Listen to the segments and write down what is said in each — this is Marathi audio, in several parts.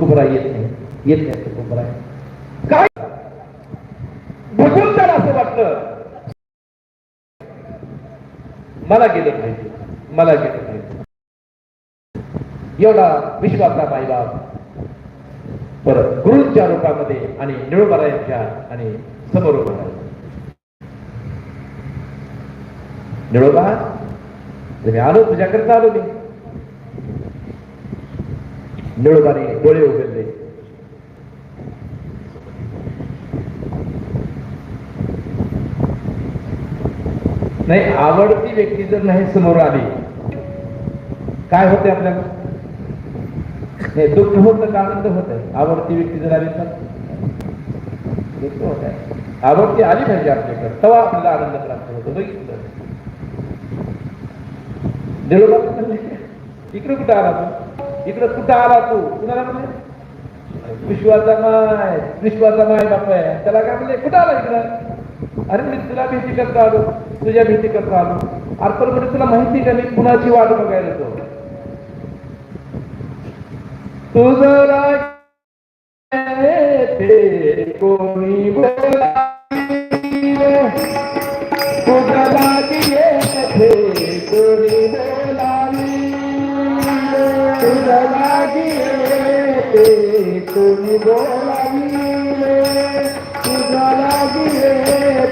कुबरा येत नाही. येत नाही कुबरा. काय? बघून त्याला असं वाटलं. मला गेलं पाहिजे. मला गेलं पाहिजे. एवढा विश्वाचा माईबाप परत गुरुच्या रूपामध्ये आणि निळोबारायांच्या आणि समोर निळोबा तुम्ही आलो तुझ्याकरता आलो मी. निळोबाने डोळे उघडले नाही आवडती व्यक्ती जर नाही समोर आली काय होते आपल्याला? नाही दुःख होतं का आनंद होत आहे आवडती व्यक्ती जर आली तर? दुःख होत आहे आवडती आली पाहिजे आपल्याकडे तेव्हा आपल्याला आनंद प्राप्त होतो बघितलं निरोबा इकडे कुठं आला तू इकडे कुठं आला तू? कुणाला म्हणले विश्वाचा माय विश्वाचा माय बाप आहे. त्याला काय म्हणले कुठं आला इकडं? अरे मी तुला भीती करता आलो तुझ्या भीती करता आलो अर्पण म्हणजे तुला माहिती का? मी कुणाची वाट बघायला येतो? तुझं ते कोणी बोलावी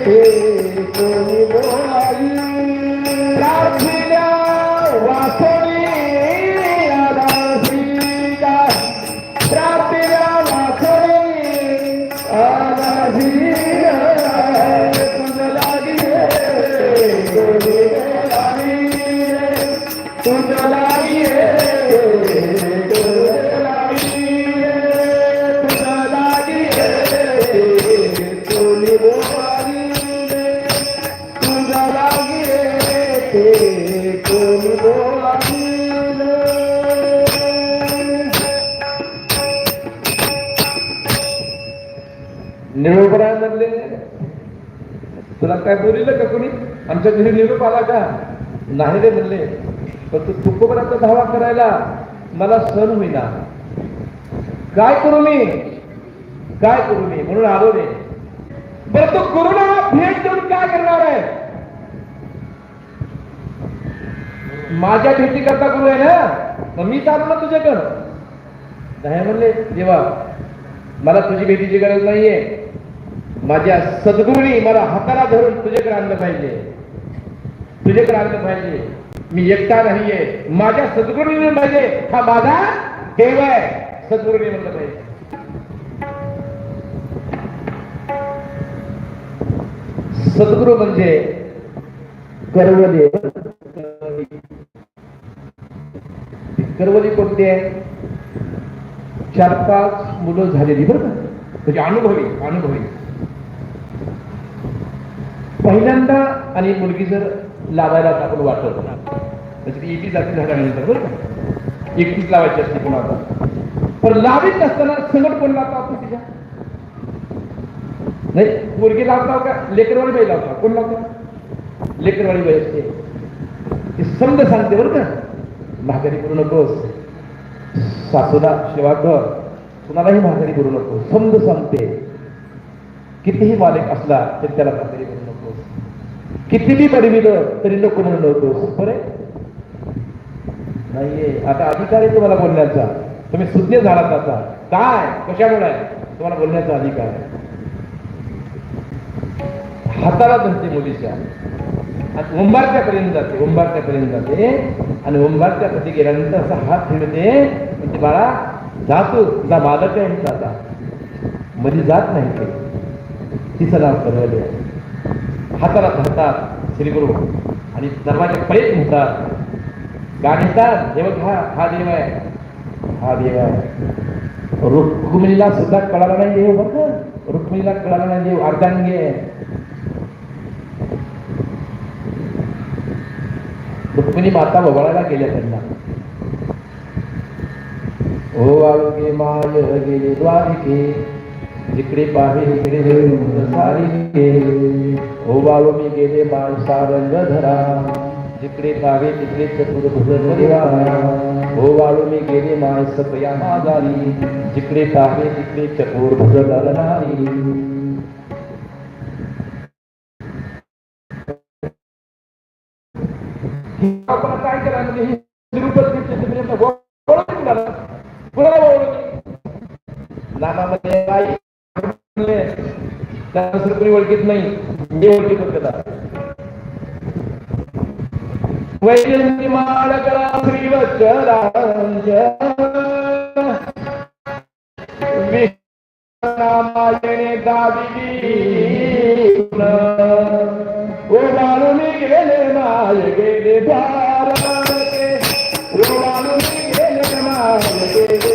तुझं निरोपरा म्हणले तुला काय बोलिलं का कोणी? आमच्या घरी निरोप आला का? नाही रे म्हणले. पण तू तुकोबराचा धावा करायला मला सण होईना. काय करू मी? काय करू मी? म्हणून आलो रे. बरं तो करुणा भेट देऊन काय करणार आहे? माझ्या भेटी करता गुरु आहे ना? मग मी चालू ना तुझ्याकडं. नाही म्हणले देवा मला तुझी भेटीची गरज नाहीये. माझ्या सद्गुरूनी मला हाताला धरून तुझ्याकडे आणलं पाहिजे तुझ्याकडे आणलं पाहिजे मी एकटा नाहीये. माझ्या सद्गुरूने पाहिजे. हा माझा देव आहे. सद्गुरूने म्हणलं पाहिजे. सद्गुरू म्हणजे कर्वदेव कर्वली कोणती आहे? चार पाच मुलं झालेली बरं का? म्हणजे अनुभवी अनुभवी. पहिल्यांदा आणि मुलगी जर लावायला आपण वाटत म्हणजे ती एकटी जाती झाल्यानंतर बरं का? एकटीच लावायची असते कोणाला पण लावीत नसताना संगट कोण लावतो आपण तिच्या? नाही मुलगी लावता का? लेकरवाणी बाई लावता. कोण लावतो? लेकरवाणी बाई असते. ती समज सांगते बरं का? माघारी करू नकोस. सासूला सेवा कर. कुणालाही माघारी करू नको. समज सांगते. कितीही मालिक असला तरी त्याला माघारी करू कितीही बनविलं तरी नको म्हणून नव्हतोस बरे नाहीये. आता अधिकार आहे तुम्हाला बोलण्याचा. तुम्ही सुज्ञ झालात आता. काय? कशामुळे तुम्हाला बोलण्याचा अधिकार आहे. हाताला धरते मुलीच्या. आणि उंबारच्या पर्यंत जाते उंबारच्या पर्यंत जाते. आणि उंबारच्या पती गेल्यानंतर असा हात फिरते म्हणजे बाळा जातो जा मालक आहे आता. मध्ये जात नाही ते. तिचं नाव ठरवले हाताला धरतात श्रीगुरु. आणि सर्वांचे पळीत म्हणतात गाणीतात देव हा हा देव आहे. हा देव आहे. रुक्मिणीला सुद्धा कळाला नाही देव बघ रुक्मिणीला कळाला नाही देव अर्धांगी रुक्मिणी माता बघायला गेल्या त्यांना. ओ आरोग्य माय गेले द्वारिके जिकडे पाहे इकडे सारिके हो बाळू मी गेले माय सारंग धरा. जिकडे पावे तिकडे चतुर्भुज भुजन हो वाळू मी गेले माय सपया मागारी जिकडे पाहे तिकडे चतुर्भुज भुजन आपण काय करा म्हणजे ओळखली? नामामध्ये कोणी ओळखीत नाही हे ओळखीत होत वैजंती माळ करा श्रीवत्सरांज रामायणे गाविली ओ बाळून गेले माय गेले भारते. ओ बाळून गेले माय गेले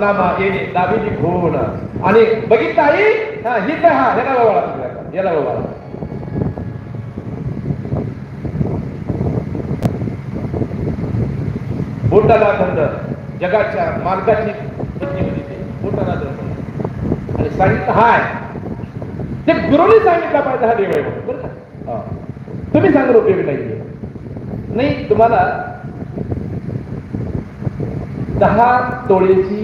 नामा येणे दाबीची घोण आणि बघितलं आई? हा हिच हा ह्याला बाबा याला बाबा बोटाला खंड जगाच्या मार्गाची पत्नी होती बोटाला खंड आणि सांगितलं हाय ते गुरुने सांगितलं पाहिजे हा देव आहे म्हणून, बरं का? तुम्ही सांगून उपयोगी नाही नाही तुम्हाला दहा तोळेची